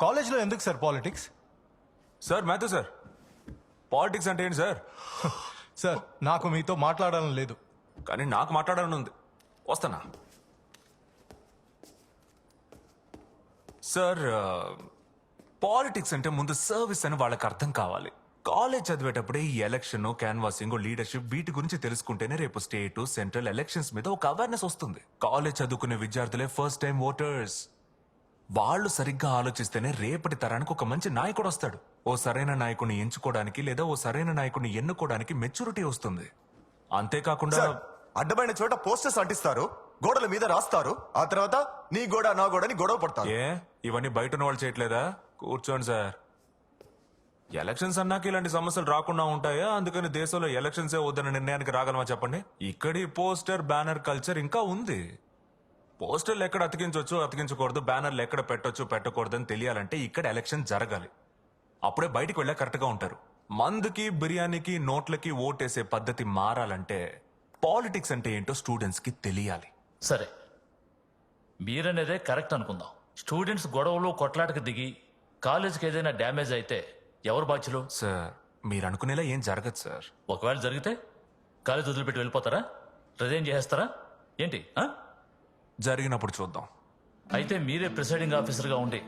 కాలేజ్లో ఎందుకు sir politics? Sir మేతో సార్. పాలిటిక్స్ అంటే ఏంటి సార్? సార్ నాకు మీతో మాట్లాడాలని లేదు. కానీ నాకు మాట్లాడాలని ఉంది. వస్తానా? సార్ పాలిటిక్స్ అంటే ముందు సర్వీస్ అని వాళ్ళకి అర్థం కావాలి. కాలేజ్ చదివేటప్పుడే ఈ ఎలక్షన్ క్యాన్వాసింగ్ లీడర్షిప్ వీటి గురించి తెలుసుకుంటేనే రేపు స్టేట్ సెంట్రల్ ఎలక్షన్స్ మీద ఒక అవేర్నెస్ వస్తుంది. కాలేజ్ చదువుకునే విద్యార్థులే ఫస్ట్ టైం ఓటర్స్ వాళ్ళు సరిగ్గా ఆలోచిస్తేనే రేపటి తరానికి ఒక మంచి నాయకుడు వస్తాడు. ఓ సరైన నాయకుడిని ఎంచుకోవడానికి లేదా ఓ సరైన నాయకుడిని ఎన్నుకోవడానికి మెచ్యూరిటీ వస్తుంది. అంతేకాకుండా సార్ అడ్డమైన చోట పోస్టర్స్ అంటిస్తారు గోడల మీద రాస్తారు ఆ తర్వాత నీ గోడ నా గోడని గొడవ పడతారు. ఏ? ఇవన్నీ బయట ఉన్న వాళ్ళు చేయట్లేదా? కూర్చోండి సార్. ఎలక్షన్స్ అన్నాక ఇలాంటి సమస్యలు రాకుండా ఉంటాయా? అందుకని దేశంలో ఎలక్షన్సే వద్దన్న నిర్ణయానికి రాగలమా చెప్పండి? ఇక్కడి పోస్టర్ బ్యానర్ కల్చర్ ఇంకా ఉంది. పోస్టర్లు ఎక్కడ అతికించవచ్చు అతికించకూడదు బ్యానర్లు ఎక్కడ పెట్టొచ్చు పెట్టకూడదు అని తెలియాలంటే ఇక్కడ ఎలక్షన్ జరగాలి. అప్పుడే బయటికి వెళ్ళా కరెక్ట్గా ఉంటారు. మందుకి బిర్యానీకి నోట్లకి ఓటేసే పద్ధతి మారాలంటే పాలిటిక్స్ అంటే ఏంటో స్టూడెంట్స్కి తెలియాలి. సరే. మీరనేదే కరెక్ట్ అనుకుందాం. స్టూడెంట్స్ గొడవలు కొట్లాటకు దిగి కాలేజీకి ఏదైనా డ్యామేజ్ అయితే ఎవరు బాధ్యులు? సార్ మీరు అనుకునేలా ఏం జరగదు సార్. ఒకవేళ జరిగితే కాలేజ్ వదిలిపెట్టి వెళ్ళిపోతారా? రిజైన్ చేసేస్తారా ఏంటి ఆ? జరిగినప్పుడు చూద్దాం. అయితే మీరే ప్రిసైడింగ్ ఆఫీసర్గా ఉండి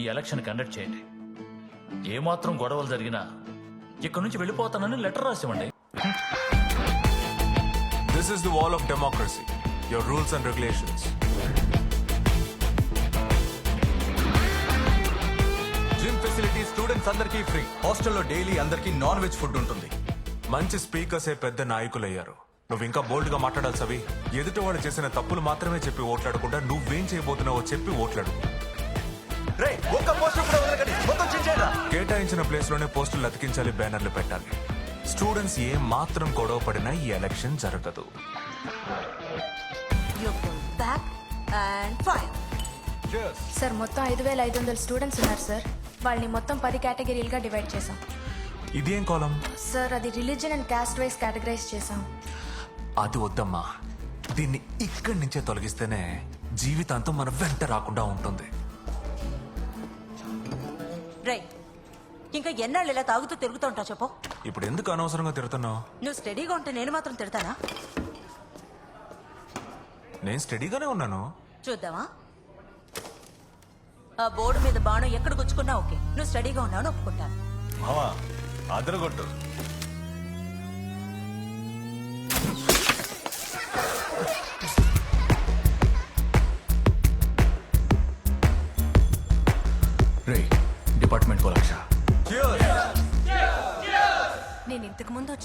ఈ ఎలక్షన్ కండక్ట్ చేయండి. ఏమాత్రం గొడవలు జరిగినా ఇక్కడి నుంచి వెళ్ళిపోతానని letter రాసివ్వండి. This is the wall of democracy your rules and regulations gym facility students అందరికీ ఫ్రీ హాస్టల్లో డైలీ అందరికీ నాన్ వెజ్ ఫుడ్ ఉంటుంది. మంచి స్పీకర్సే పెద్ద నాయకులయ్యారు. నువ్వు ఇంకా బోల్డ్గా మాట్లాడాలి సవి. ఎదుటి వాళ్ళు చేసిన తప్పులు మాత్రమే చెప్పి ఓట్లాడకుండా నువ్వేం చేయబోతున్నావో చెప్పి ఓట్లాడు. కేటాయించిన ప్లేస్లోనే పోస్టులు అతికించాలి బ్యానర్లు పెట్టాలి. స్టూడెంట్స్ ఏ మాత్రం గొడవ పడినా ఈ ఎలక్షన్ జరగదు. సార్ మొత్తం ఐదు వేల ఐదు వందల స్టూడెంట్స్ ఉన్నారు సార్. వాళ్ళని మొత్తం పది కేటగిరీలుగా డివైడ్ చేసాం ఇదేం కాలం? సార్ అది religion and caste wise categorise చేసాం అది వద్దమ్మా. దీన్ని ఇక్కడి నుంచే తొలగిస్తేనే జీవితాంతం మన వెంట రాకుండా ఉంటుంది. రై ఇంకా ఎన్నాళ్ళు ఇలా తాగుతూ తిరుగుతూ ఉంటావు చెప్పు. ఇప్పుడు ఎందుకు అనవసరంగా తిడుతున్నావు? నువ్వు స్టడీగా ఉంటే నేను మాత్రం తిడతానా? నేను స్టడీగానే ఉన్నాను. చూద్దామా? ఆ బోర్డు మీద బాణం ఎక్కడ గుచ్చుకున్నా ఓకే. నువ్వు స్టడీగా ఉన్నావు ఒప్పుకుంటాను. మావా అదరగొట్టు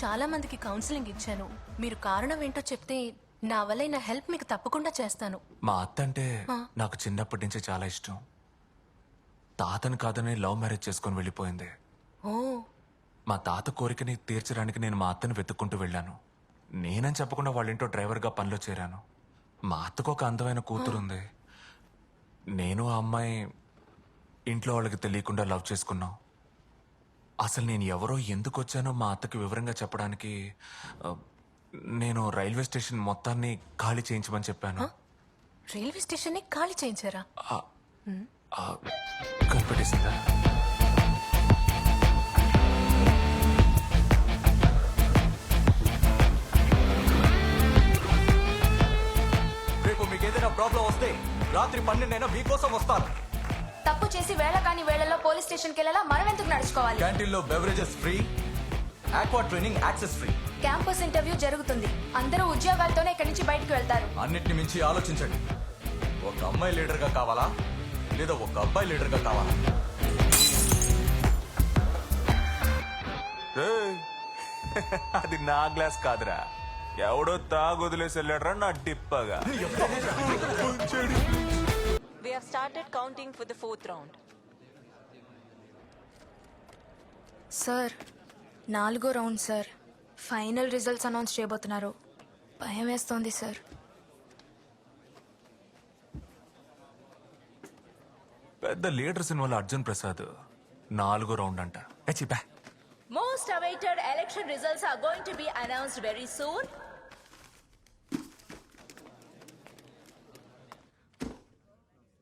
చాలా మందికి కౌన్సిలింగ్ ఇచ్చాను. మీరు కారణం ఏంటో చెప్తే నా వల్ల నా హెల్ప్ మీకు తప్పకుండా చేస్తాను. మా అత్త అంటే నాకు చిన్నప్పటి నుంచి చాలా ఇష్టం. తాతని కాదని లవ్ మ్యారేజ్ చేసుకొని వెళ్ళిపోయింది. ఓ. మా తాత కోరికని తీర్చడానికి నేను మా అత్తని వెతుక్కుంటూ వెళ్ళాను. నేనని చెప్పకుండా వాళ్ళ ఇంట్లో డ్రైవర్గా పనిలో చేరాను. మా అత్తకు ఒక అందమైన కూతురుంది. నేను ఆ అమ్మాయి ఇంట్లో వాళ్ళకి తెలియకుండా లవ్ చేసుకున్నాం. అసలు నేను ఎవరో ఎందుకు వచ్చానో మా అత్తకి వివరంగా చెప్పడానికి ఆ, నేను రైల్వే స్టేషన్ మొత్తాన్ని ఖాళీ చేయించమని చెప్పాను. రైల్వే స్టేషన్ని ఖాళీ చేయించారా? ఆ, కనిపెట్టేసిందా? రేపు మీకు ఏదైనా ప్రాబ్లం వస్తే రాత్రి పన్నెండైనా మీకోసం వస్తాను. తప్పు చేసి వేళ కాని వేళల్లో పోలీస్ స్టేషన్కి వెళ్ళాలా? మనం ఎందుకు నడుచుకోవాలి? క్యాంటీన్లో beverages free aqua training access free campus interview జరుగుతుంది. అందరూ ఉద్యోగాలతోనే ఇక్కడి నుంచి బయటకు వెళ్తారు. అన్నిటిని మించి ఆలోచించండి. ఒక అమ్మాయి లీడర్గా కావాలా? లేదా ఒక అబ్బాయి లీడర్గా కావాలా? ఏయ్, అది నా గ్లాస్ కాదురా. ఎవడో తాగొదిలేసి వెళ్ళాడరా నా డిప్పగా. We have started counting for the fourth round. Sir నాలుగో round sir final results announce చేయబోతున్నారు భయం వేస్తోంది సార్ పెద్ద లీడర్ సినిమాలో అర్జున్ ప్రసాద్ నాలుగో రౌండ్ అంట ఏ చిపా Most awaited election results are going to be announced very soon.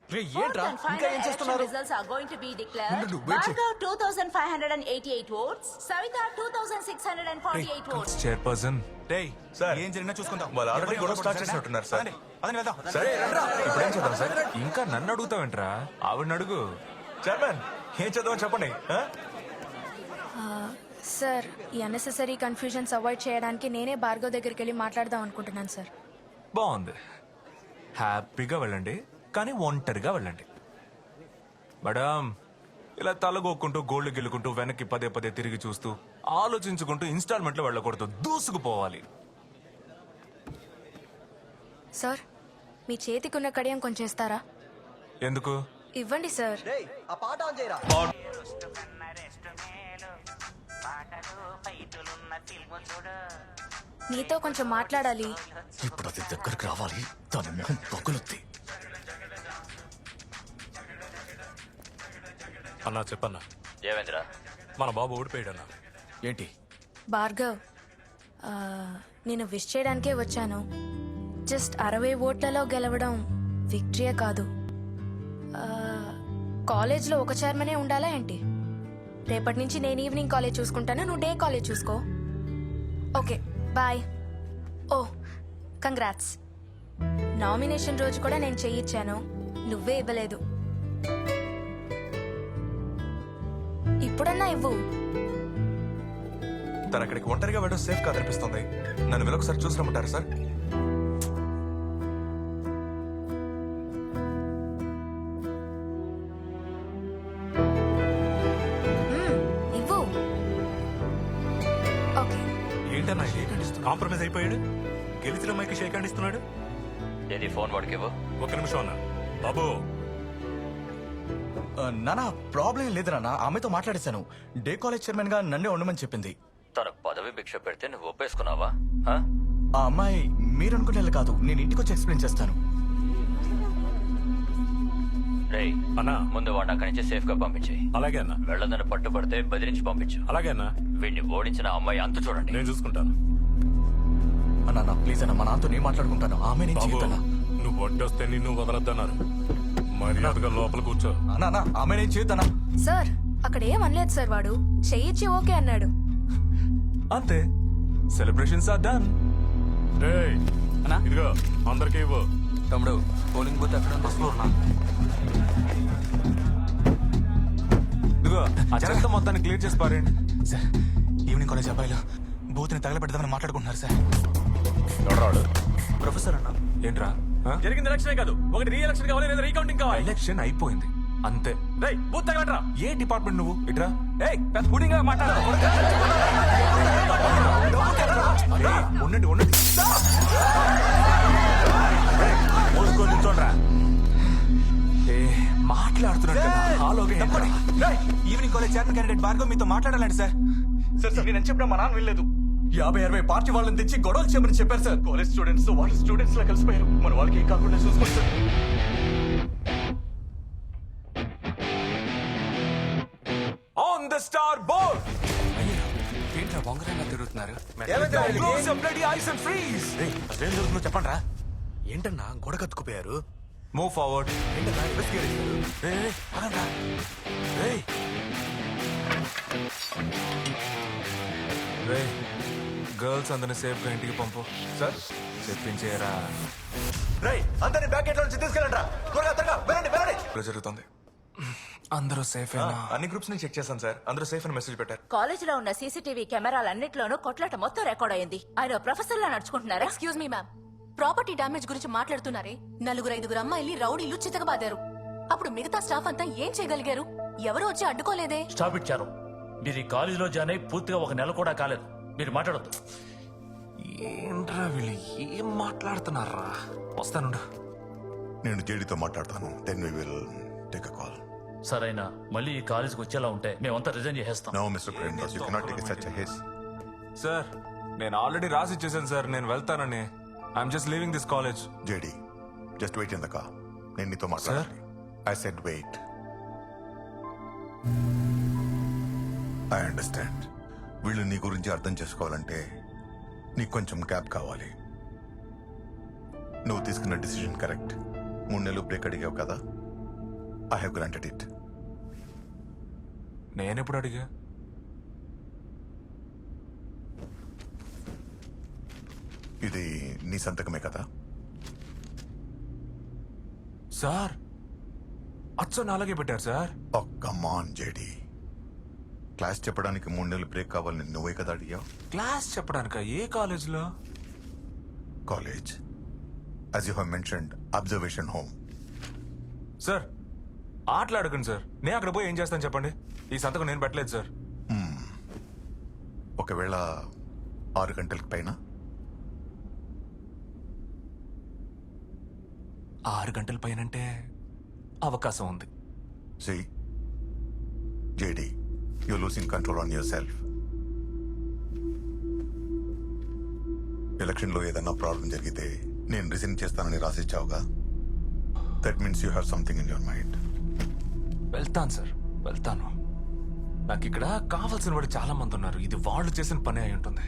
Fourth and final election results are going to be declared. ఉండు, wait check. Bhargav 2,588 votes. Savita 2,648 votes. Chairperson డేయ్ sir. ఏం జరిగినా చూసుకుందాం వాళ్ళు already ఎవరిని గొడవ ఎవరు start సరేనా? చేసినట్టున్నారు, సార్. పదండి, పదండి వెళ్దాం సరే రండ్రా. ఇప్పుడు ఏం చేద్దాం సార్ ఇంకా నన్ను అడుగుతావేంట్రా ఆవిడని అడుగు చైర్మన్ ఏం చేద్దామని చెప్పండి ఆ? సార్ ఈ అన్నెసెసరీ కన్ఫ్యూజన్స్ అవాయిడ్ చేయడానికి నేనే భార్గవ్ దగ్గరికి వెళ్ళి మాట్లాడదాం అనుకుంటున్నాను సార్ బాగుంది హ్యాపీగా వెళ్ళండి కానీ ఒంటరిగా వెళ్ళండి. మేడం ఇలా తలగొక్కుంటూ గోల్డ్ గెలుకుంటూ వెనక్కి పదే పదే తిరిగి చూస్తూ ఆలోచించుకుంటూ ఇన్స్టాల్మెంట్లో వెళ్ళకూడదు. దూసుకుపోవాలి. సార్ మీ చేతికున్న కడియం కొంచెం ఇస్తారా ఎందుకు? ఇవ్వండి సార్. నీతో కొంచెం మాట్లాడాలి. ఇప్పుడు అది దగ్గరికి రావాలి. దాని మొహం పగులుద్ది. అన్నా చెప్పన్నా. ఏమైందిరా? మన బాబు ఓడిపోయాడన్నా. ఏంటి? భార్గవ్ ఆ, నేను విష్ చేయడానికే వచ్చాను. జస్ట్ అరవై ఓట్లలో గెలవడం విక్టరీయే కాదు. ఆ, కాలేజ్లో ఒక చైర్మనే ఉండాలా ఏంటి? రేపటి నుంచి నేను ఈవినింగ్ కాలేజ్ చూసుకుంటాను నువ్వు డే కాలేజ్ చూసుకో. ఓకే బాయ్ ఓ కంగ్రాట్స్ నామినేషన్ రోజు కూడా నేను చెయ్యిచ్చాను నువ్వే ఇవ్వలేదు. ఇప్పుడన్నా ఇవ్వు. తను అక్కడికి ఒంటరిగా వెళ్ళడం సేఫ్గా అనిపిస్తుంది నన్ను వెళ్ళొకసారి చూసి రమ్మంటారా సార్? ఇవ్వు. ఓకే. ఏంటన్నా కాంప్రమైజ్ అయిపోయాడు? గెలిచిన మైకి షేక్ హ్యాండ్ ఇస్తున్నాడు? ఏది ఫోన్ వాడికి ఇవ్వు? ఒక నిమిషం అన్న. బాబు! నానా ప్రాబ్లం ఏం లేదు నాన్న ఆమెతో మాట్లాడేశాను. డే కాలేజ్ చైర్మన్గా నన్నే ఉండమని చెప్పింది. తనకు పదవి భిక్ష పెడితే నువ్వు ఒప్పేసుకున్నావా? ఆ? అమ్మాయి మీరు అనుకునేలా కాదు. నేను ఇంటికి వచ్చి ఎక్స్ప్లెయిన్ చేస్తాను. రేయ్ అన్నా. ముందు వాడిని అక్కడి నుంచి సేఫ్గా పంపించేయి. అలాగే అన్న. వెళ్ళదని పట్టుపడితే బెదిరించి పంపించు. అలాగే అన్న. వీడిని ఓడించిన అమ్మాయి అంతు చూడండి. నేను చూసుకుంటాను. అన్నా ప్లీజ్ అన్న మా నాన్నతో నేను మాట్లాడుకుంటాను. ఆమె నేను బాబు చేయొద్దన్నా నువ్వు వడ్డొస్తే నిన్ను వదలద్దన్నారు. మర్యాదగా లోపల కూర్చో. అన్నా ఆమె నేను చేయొద్దన్నా సార్ అక్కడ ఏం అనలేదు సార్ వాడు. చెయ్యిచ్చి ఓకే అన్నాడు. అంతే. సెలబ్రేషన్స్ ఆర్ డన్ రేయ్ ఇదిగో అందరికీ ఇవ్వు. తమ్ముడు పోలింగ్ బూత్ అక్కడ ఫస్ట్ ఫ్లోర్ నా ఇదిగో ఆ చెత్త మొత్తాన్ని క్లియర్ చేసి పారేయండి. సార్ ఈవినింగ్ కాలేజ్ అబ్బాయిలు బూత్ని తగలబెడదామని మాట్లాడుకుంటున్నారు సార్. ఏంట్రా? జరిగింది ఎలక్షన్ కాదు. ఒకటి రీ ఎలక్షన్ కావాలి లేదా రీకౌంటింగ్ కావాలి. ఎలక్షన్ అయిపోయింది. అంతే. రేయ్ బూత్ తగలట్రా ఏ డిపార్ట్మెంట్ నువ్వు? ఇట్రా? ఏయ్ పెద్ద ఏయ్, ఉండండి ఉండండి. ఏ మాట్లాడుతున్నాడు కదా ఏంట్రా? Evening college chairman candidate Bhargav మీతో మాట్లాడాలండి సార్. సార్ సార్ నేను చెప్పిన మా నాన్న వెళ్ళలేదు యాభై అరవై పార్టీ వాళ్ళని తెచ్చి గొడవలు చేయమని చెప్పారు సార్. కాలేజ్ స్టూడెంట్స్ వాళ్ళు స్టూడెంట్స్ లా కలిసిపోయారు. మన వాళ్ళకి ఏం కాకుండా చూసుకోండి sir. On the star board ఏంట్రా బొంగరంగా తిరుగుతున్నారు? bloody eyes and freeze. ఏం జరుగుతుందో చెప్పండి రా ఏంటన్నా గొడవ కత్తుకుపోయారు? Move forward. ఏంటన్నా ఇన్వెస్టిగేట్ చేశారు రే గర్ల్స్ అందరిని సేఫ్గా ఇంటికి పంపు. సార్ చెప్పించేరా రేయ్ అందరిని బ్యాక్ గేట్ నుంచి తీసుకెళ్ళండి త్వరగా త్వరగా వెళ్ళండి వెళ్ళండి. ఇప్పుడు జరుగుతుంది. అందరూ సేఫ్ అన్ని గ్రూప్స్ని చెక్ చేశాను సార్. అందరూ సేఫ్ అని మెసేజ్ పెట్టారు. కాలేజ్లో ఉన్న సీసీటీవీ కెమెరాలన్నిట్లోనూ కొట్లాట మొత్తం రికార్డ్ అయింది. ఆయన ప్రొఫెసర్ లా నడుచుకుంటున్నారా? Excuse me ma'am property damage గురించి మాట్లాడుతున్నారే. నలుగురు ఐదుగురు అమ్మాయిల్ని రౌడీలు చితకబాదారు అప్పుడు మిగతా స్టాఫ్ అంతా ఏం చేయగలిగారు? ఎవరు వచ్చి అడ్డుకోలేదే? స్టాప్ ఇచ్చారు మీరు ఈ కాలేజీలో జాయిన్ అయి పూర్తిగా ఒక నెల కూడా కాలేదు. మీరు మాట్లాడొద్దు. ఏంట్రా వీళ్ళు? ఏం మాట్లాడుతున్నారా? వస్తానుండు. నేను జేడీతో మాట్లాడతాను. Then we will take a call సరైన. మళ్ళీ ఈ కాలేజీకి వచ్చేలా ఉంటే మేమంతా రిజైన్ చేసేస్తాం. No mister Premdas you cannot take such his sir నేను ఆల్రెడీ రాసి ఇచ్చేసాను సార్ నేను వెళ్తానని. I'm just leaving this college JD just wait in the car నేను నీతో మాట్లాడాలి. I said wait I understand వీళ్ళు నీ గురించి అర్థం చేసుకోవాలంటే నీకు కొంచెం గ్యాప్ కావాలి. నువ్వు తీసుకున్న డిసిజన్ కరెక్ట్. మూడు నెలలు బ్రేక్ అడిగావు కదా? I have granted it. నేనెప్పుడు అడిగా? ఇది నీ సంతకమే కదా? సార్ అచ్చ అలాగే పెట్టారు సార్. ఒక్క మాన్ జేడి క్లాస్ చెప్పడానికి మూడు నెలలు బ్రేక్ కావాలని నువ్వే కదా అడిగావు? క్లాస్ చెప్పడానిక? ఏ కాలేజీలో? College. As you have mentioned observation home sir ఆటలాడకండి sir. నేను అక్కడ పోయి ఏం చేస్తాను చెప్పండి? ఈ సంతకం నేను పెట్టలేదు సార్. ఒకవేళ ఆరు గంటలకు పైన? ఆరు గంటల పైనంటే అవకాశం ఉంది. See JD losing control on yourself ఎలక్షన్లో ఏదన్నా ప్రాబ్లం జరిగితే నేను రిజైన్ చేస్తానని రాసిచ్చావుగా? That means you have something in your mind వెళ్తాను సార్ వెళ్తాను. నాకు ఇక్కడ కావాల్సిన వాడు చాలా మంది ఉన్నారు. ఇది వాళ్ళు చేసిన పని అయి ఉంటుంది.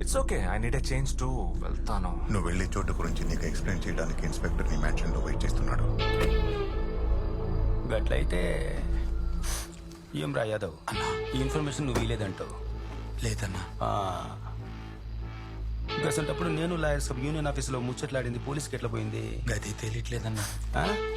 It's okay I need a change to వెళ్తాను. నువ్వు వెళ్ళే చోటు గురించి నీకు ఎక్స్ప్లెయిన్ చేయడానికి ఇన్స్పెక్టర్ నీ మ్యాన్షన్లో వెయిట్ చేస్తున్నాడు. గట్లయితే ఏం రా యాదవ్ ఈ ఇన్ఫర్మేషన్ నువ్వు వీలేదంటావు లేదన్నా. గసంటప్పుడు నేను లాయర్ సబ్ యూనియన్ ఆఫీసులో ముచ్చట్లాడింది పోలీస్కి ఎట్లా పోయింది? గది తెలియట్లేదన్నా?